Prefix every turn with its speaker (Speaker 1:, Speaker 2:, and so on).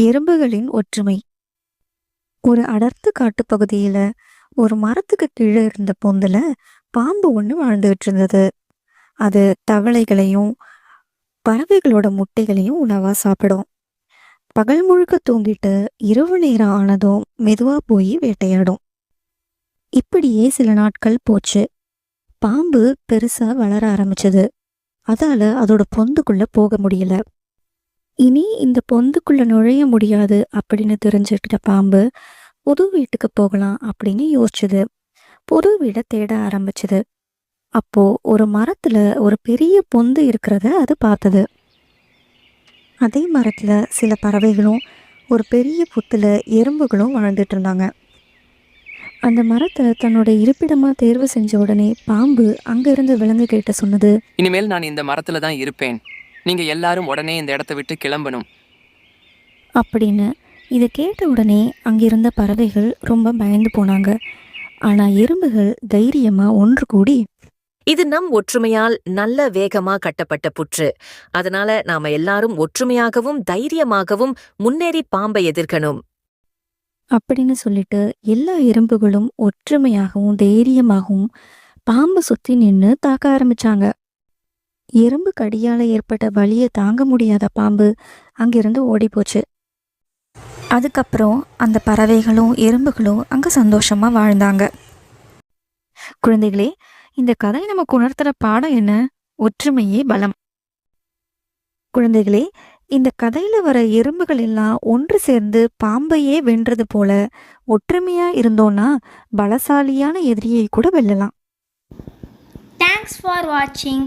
Speaker 1: எறும்புகளின் ஒற்றுமை. ஒரு அடர்ந்த காட்டுப்பகுதியில ஒரு மரத்துக்கு கீழே இருந்த பொந்துல பாம்பு ஒண்ணு வாழ்ந்துகிட்டு இருந்தது அது தவளைகளையும் பறவைகளோட முட்டைகளையும் உணவா சாப்பிடும். பகல் முழுக்க தூங்கிட்டு இரவு நேரம் ஆனதும் மெதுவா போய் வேட்டையாடும். இப்படியே சில நாட்கள் போச்சு. பாம்பு பெருசா வளர ஆரம்பிச்சது. அதால அதோட பொந்துக்குள்ள போக முடியல. இனி இந்த பொந்துக்குள்ளே நுழைய முடியாது அப்படின்னு தெரிஞ்சுக்கிட்ட பாம்பு புது வீட்டுக்கு போகலாம் அப்படின்னு யோசிச்சுது. புது வீடை தேட ஆரம்பிச்சது. அப்போ ஒரு மரத்துல ஒரு பெரிய பொந்து இருக்கிறத அது பார்த்தது. அதே மரத்துல சில பறவைகளும் ஒரு பெரிய புத்துல எறும்புகளும் வாழ்ந்துட்டு இருந்தாங்க. அந்த மரத்தை தன்னோட இருப்பிடமா தேர்வு செஞ்ச உடனே பாம்பு அங்கிருந்து விலங்குகிட்ட சொன்னது
Speaker 2: இனிமேல் நான் இந்த மரத்துல தான் இருப்பேன். நீங்க எல்லாரும் உடனே இந்த இடத்த விட்டு கிளம்பணும்.
Speaker 1: அப்படின்னு இதை கேட்ட உடனே அங்கிருந்த பறவைகள் ரொம்ப பயந்து போனாங்க. ஆனா எறும்புகள் தைரியமா ஒன்று கூடி
Speaker 3: இது நம் ஒற்றுமையால் நல்ல வேகமா கட்டப்பட்ட புற்று. அதனால நாம எல்லாரும் ஒற்றுமையாகவும் தைரியமாகவும் முன்னேறி பாம்பை எதிர்க்கணும்.
Speaker 1: அப்படின்னு சொல்லிட்டு எல்லா எறும்புகளும் ஒற்றுமையாகவும் தைரியமாகவும் பாம்பு சுத்தி நின்று தாக்க ஆரம்பிச்சாங்க. எறும்பு கடியால ஏற்பட்ட வலியை தாங்க முடியாத பாம்பு அங்கிருந்து ஓடி போச்சு அதுக்கப்புறம் அந்த பறவைகளும் எறும்புகளும் அங்க சந்தோஷமா வாழ்ந்தாங்க. குழந்தைகளே இந்த கதை நமக்கு உணர்த்துற பாடம் என்ன? ஒற்றுமையே பலம். குழந்தைகளே இந்த கதையில வர எறும்புகள் எல்லாம் ஒன்று சேர்ந்து பாம்பையே வென்றது போல ஒற்றுமையா இருந்தோம்னா பலசாலியான எதிரியை கூட வெல்லலாம்.
Speaker 4: தேங்க்ஸ் ஃபார் வாட்சிங்